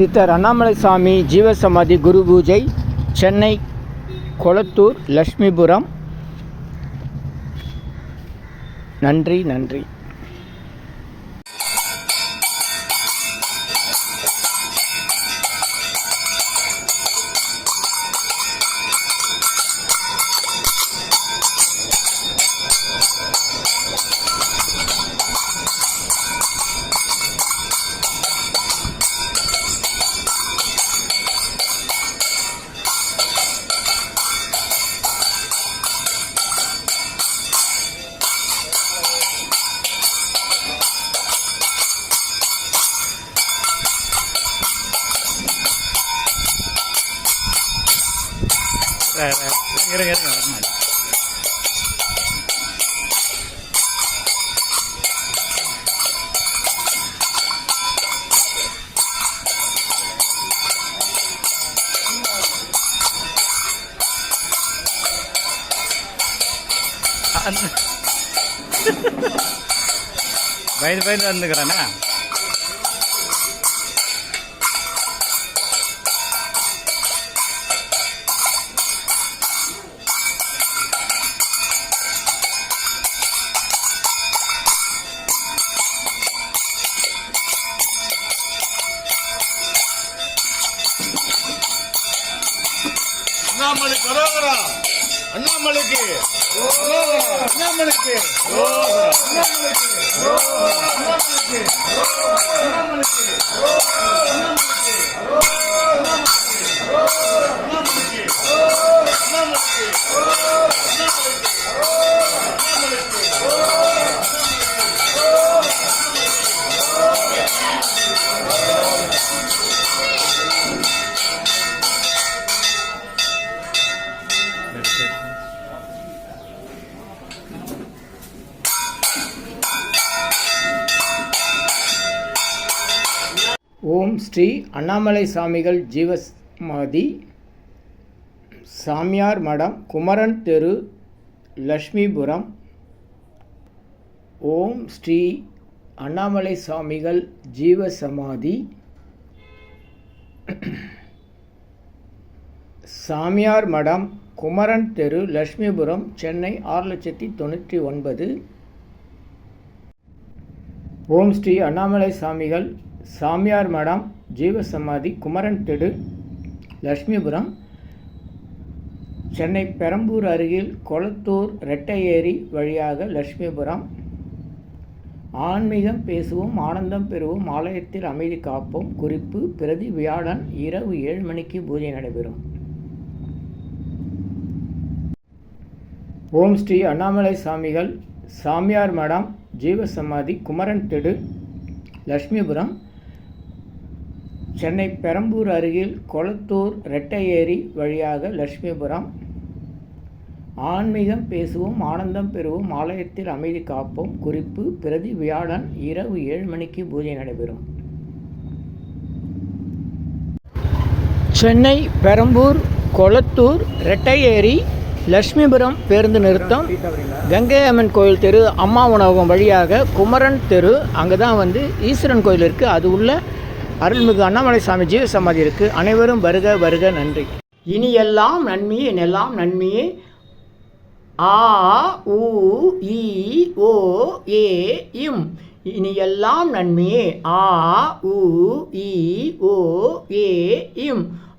சித்தர் அண்ணாமலை சாமி ஜீவசமாதி குரு பூஜை சென்னை கொளத்தூர் லக்ஷ்மிபுரம் நன்றி நன்றி. இருங்க இருங்க வரணும் பயந்து பயந்து வந்துக்கிறானா அண்ணாமலை கரோகரா அண்ணாமலைக்கு அண்ணாமலைக்கு. ஓம் ஸ்ரீ அண்ணாமலை சாமிகள் ஜீவசமாதி. சாமியார் மடம் குமரன் தெரு லக்ஷ்மிபுரம் ஓம் ஸ்ரீ அண்ணாமலை சாமிகள் ஜீவசமாதி. சாமியார் மடம் குமரன் தெரு லட்சுமிபுரம் சென்னை ஆறு லட்சத்தி தொண்ணூற்றி ஒன்பது. ஓம் ஸ்ரீ அண்ணாமலை சாமிகள் சாமியார் மடம் ஜீவசமாதி குமரன் தெரு லட்சுமிபுரம். சென்னை பெரம்பூர் அருகில் கொளத்தூர் ரெட்டையேரி வழியாக லட்சுமிபுரம். ஆன்மீகம் பேசுவோம் ஆனந்தம் பெறுவோம் ஆலயத்தில் அமைதி காப்போம். குறிப்பு பிரதி வியாழன் இரவு ஏழு மணிக்கு பூஜை நடைபெறும். ஓம் ஸ்ரீ அண்ணாமலை சாமிகள் சாமியார் மடம் ஜீவசமாதி குமரன் திடு லக்ஷ்மிபுரம் சென்னை பெரம்பூர் அருகில் கொளத்தூர் ரெட்டையேரி வழியாக லக்ஷ்மிபுரம் ஆன்மீகம் பேசுவோம் ஆனந்தம் பெறுவோம் ஆலயத்தில் அமைதி காப்போம். குறிப்பு பிரதி வியாழன் இரவு ஏழு மணிக்கு பூஜை நடைபெறும். சென்னை பெரம்பூர் கொளத்தூர் ரெட்டையேரி லக்ஷ்மிபுரம் பேருந்து நிறுத்தம் கங்கை அம்மன் கோயில் தெரு அம்மா உணவகம் வழியாக குமரன் தெரு அங்கே தான் வந்து ஈஸ்வரன் கோயில் இருக்குது அது உள்ள அருள்மிகு அண்ணாமலை சாமி ஜீவ சமாதி இருக்குது அனைவரும் வருக வருக நன்றி. இனி எல்லாம் நன்மையே எல்லாம் நன்மையே. ஆ உ இ ஓ ஏ இம். இனி எல்லாம் நன்மையே. ஆ உ இ ஓ ஏ இம்.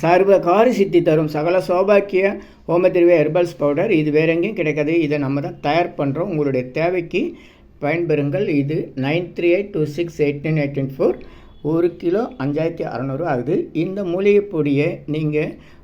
சர்வ காரி சித்தி தரும் சகல சௌபாக்கிய ஹோமத்திரிவே ஹெர்பல்ஸ் பவுடர். இது வேற எங்கேயும் கிடைக்காது. இதை நம்ம தான் தயார் பண்ணுறோம் உங்களுடைய தேவைக்கு பயன்பெறுங்கள். இது nine three eight two six eight nine eight four ஒரு கிலோ அஞ்சாயிரத்தி அறநூறு ஆகுது இந்த மூலிகைப்பொடியை நீங்கள்